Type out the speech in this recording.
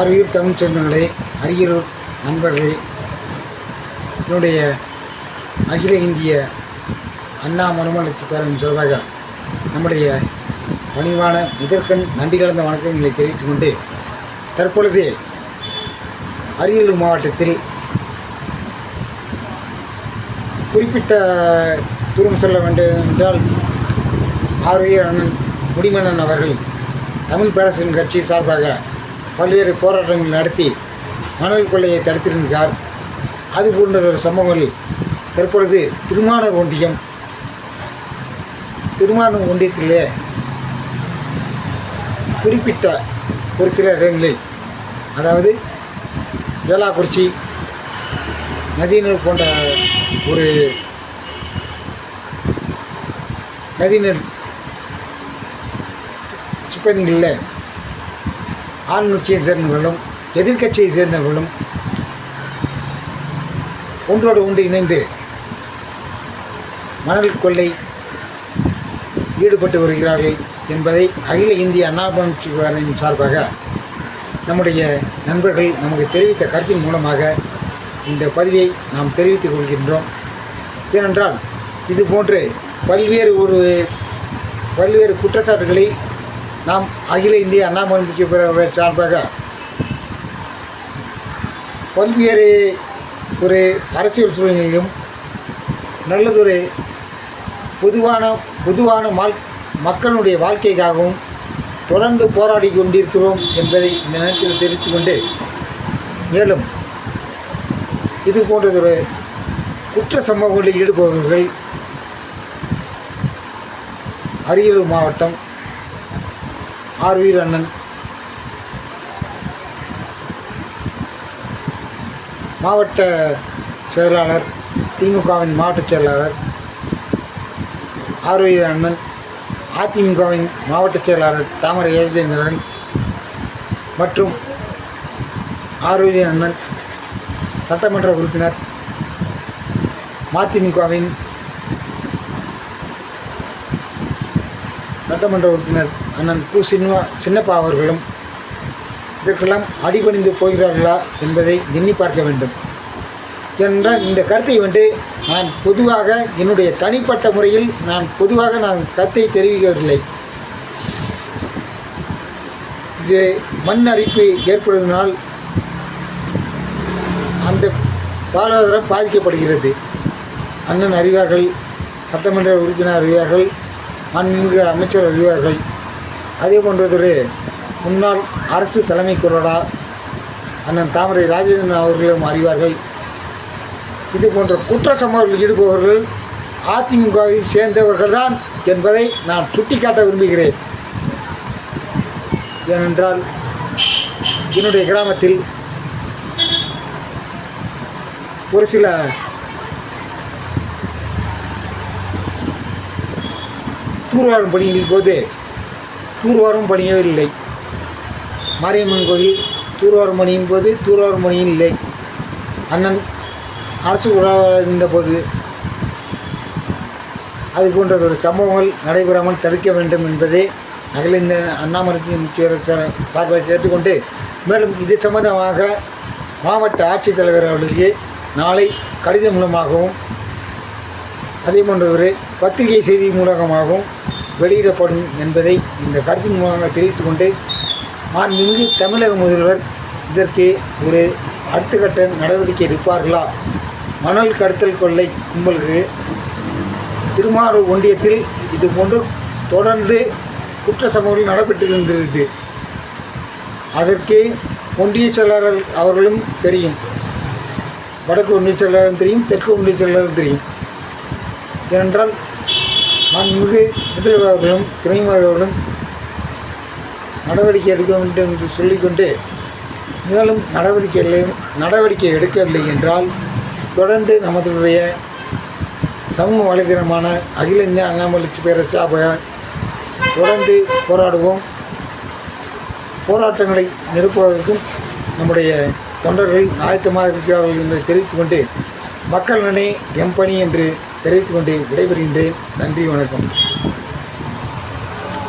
ஆரியூர் தமிழ் சொந்தங்களே அரியலூர் நண்பர்களே என்னுடைய அகில இந்திய அண்ணா மறுமலர்ச்சி பேரன் சார்பாக நம்முடைய பணிவான முதற்கண் நன்றி கலந்த வணக்கங்களை தெரிவித்துக் கொண்டு தற்பொழுது அரியலூர் மாவட்டத்தில் குறிப்பிட்ட தூரம் செல்ல வேண்டும் என்றால் ஆரோக்கிய அண்ணன் முடிமன்னன் அவர்கள் தமிழ் பேரரசின் கட்சி சார்பாக பல்வேறு போராட்டங்கள் நடத்தி மணல் கொள்ளையை தடுத்திருந்தார். அது போன்றதொரு சம்பவங்கள் தற்பொழுது திருமான ஒன்றியம் திருமான ஒன்றியத்திலே குறிப்பிட்ட ஒரு சில இடங்களில் அதாவது வேளாக்குறிச்சி நதிநீர் போன்ற ஒரு நதிநீர் சிப்பந்திகளில் ஆளுங்கட்சியை சேர்ந்தவர்களும் எதிர்க்கட்சியை சேர்ந்தவர்களும் ஒன்றோடு ஒன்று இணைந்து மணல் கொள்ளை ஈடுபட்டு வருகிறார்கள் என்பதை அகில இந்திய அண்ணா சார்பாக நம்முடைய நண்பர்கள் நமக்கு தெரிவித்த கருத்தின் மூலமாக இந்த பதிவை நாம் தெரிவித்துக் கொள்கின்றோம். ஏனென்றால் இது போன்று பல்வேறு ஒரு பல்வேறு குற்றச்சாட்டுகளை நாம் அகில இந்திய அண்ணா புரட்சி பேரவை சார்பாக பல்வேறு ஒரு அரசியல் சூழ்நிலையிலும் நல்லதொரு பொதுவான பொதுவான மால் மக்களுடைய வாழ்க்கைக்காகவும் தொடர்ந்து போராடி கொண்டிருக்கிறோம் என்பதை இந்த நேரத்தில் தெரிவித்து கொண்டு மேலும் இது போன்றதொரு குற்ற சம்பவங்களில் ஈடுபவர்கள் அரியலூர் மாவட்டம் ஆறுயிர் அண்ணன் மாவட்ட செயலாளர் திமுகவின் மாவட்ட செயலாளர் ஆரோக்கிய அண்ணன் அதிமுகவின் மாவட்ட செயலாளர் தாமரை ஏஜேந்திரன் மற்றும் ஆரோக்கிய அண்ணன் சட்டமன்ற உறுப்பினர் மதிமுகவின் சட்டமன்ற உறுப்பினர் அண்ணன் கு சின்ன சின்னப்பா அவர்களும் இதற்கெல்லாம் அடிபணிந்து போகிறார்களா என்பதை எண்ணி பார்க்க வேண்டும். என்றால் இந்த கருத்தை வந்து நான் பொதுவாக என்னுடைய தனிப்பட்ட முறையில் நான் பொதுவாக நான் கருத்தை தெரிவிக்கவில்லை. இது மண் அரிப்பு ஏற்படுவதனால் அந்த வாழ்வாதாரம் பாதிக்கப்படுகிறது. அண்ணன் அறிவார்கள் சட்டமன்ற உறுப்பினர் அறிவார்கள் மாண்புமிகு அமைச்சர் அறிவார்கள். அதே போன்றதொரு முன்னாள் அரசு தலைமை கொறடா அண்ணன் தாமரை ராஜேந்திரன் அவர்களும் அறிவார்கள். இது போன்ற குற்ற சம்பவங்களில் ஈடுபவர்கள் அதிமுகவை சேர்ந்தவர்கள்தான் என்பதை நான் சுட்டிக்காட்ட விரும்புகிறேன். ஏனென்றால் என்னுடைய கிராமத்தில் ஒரு சில தூர்வாரும் பணிகளின் போது தூர்வாரும் பணியே இல்லை. மாரியம்மன் கோவில் தூர்வாரும் பணியின் போது தூர்வாரும் பணியும் இல்லை. அண்ணன் அரசு உறவாக இருந்தபோது அது போன்றதொரு சம்பவங்கள் நடைபெறாமல் தடுக்க வேண்டும் என்பதே அகில இந்த அண்ணாமலை சார்பாக கேட்டுக்கொண்டு மேலும் இது சம்பந்தமாக மாவட்ட ஆட்சித்தலைவர் அவர்களுக்கு நாளை கடிதம் மூலமாகவும் அதே போன்றதொரு பத்திரிகை செய்தி மூலமாகவும் வெளியிடப்படும் என்பதை இந்த கருத்தின் மூலமாக தெரிவித்து கொண்டு மாண்புமிகு தமிழக முதல்வர் இதற்கு ஒரு அடுத்த கட்ட நடவடிக்கை எடுப்பார்களா? மணல் கடத்தல் கொள்ளை கும்பலுக்கு திருமாரூர் ஒன்றியத்தில் இது போன்று தொடர்ந்து குற்ற சம்பவங்கள் நடைபெற்றிருந்தது. அதற்கு ஒன்றிய செயலாளர் அவர்களும் தெரியும். வடக்கு ஒன்றிய செயலாளரும் தெரியும் தெற்கு ஒன்றிய செயலாளரும் தெரியும். ஏனென்றால் மாண்புமிகு மிகு அவர்களும் துணை நடவடிக்கை எடுக்க வேண்டும் என்று சொல்லிக்கொண்டு மேலும் நடவடிக்கை நடவடிக்கை எடுக்கவில்லை என்றால் தொடர்ந்து நமதுடைய சமூக வலைதளமான அகில இந்திய அண்ணாமலை பேரரசாக தொடர்ந்து போராடுவோம். போராட்டங்களை நிரப்புவதற்கும் நம்முடைய தொண்டர்கள் ஆயத்தமாக இருக்கிறார்கள் என்பதை தெரிவித்துக்கொண்டு மக்கள் நனே எம் பணி என்று தெரிவித்துக் கொண்டு விடைபெறுகின்றேன். நன்றி வணக்கம்.